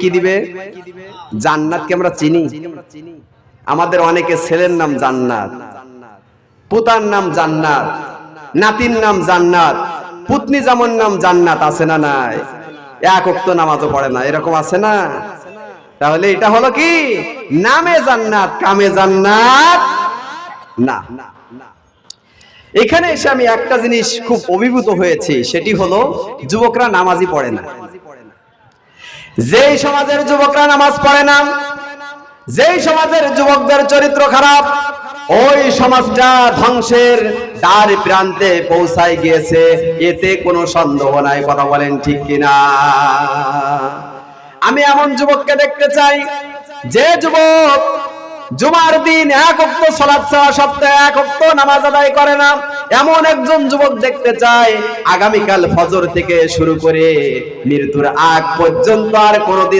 কি দিবে? জান্নাতকে আমরা চিনি। আমাদের অনেকে ছেলের নাম জান্নাত, পুতার নাম জান্নাত, নাতির নাম জান্নাত, পুতনি যেমন নাম জান্নাত, আছে না নাই? এক অক্ত নামাজও পড়ে না, এরকম আছে না? তাহলে এটা হলো কি? নামে জান্নাত, কামে জান্নাত? না। এখানে এসে আমি একটা জিনিস খুব অভিভূত হয়েছি, সেটি হলো যুবকরা নামাজই পড়ে না। যেই সমাজের যুবকরা নামাজ পড়ে না, যেই সমাজের যুবকদের চরিত্র খারাপ, ওই সমাজটা ধ্বংসের তার প্রান্তে পৌঁছায় গিয়েছে, এতে কোনো সন্দেহ নাই, কথা বলেন ঠিক কিনা? আমি এমন যুবককে দেখতে চাই, যে যুবক জুমার দিন এক অক্ত সলাপ সপ্তাহে এক অক্ত নামাজ আদায় করে না। এমন একজন যুবক দেখতে চায় আগামীকাল ফজর থেকে শুরু করে মৃত্যুর আগ পর্যন্ত আর কোনোদিন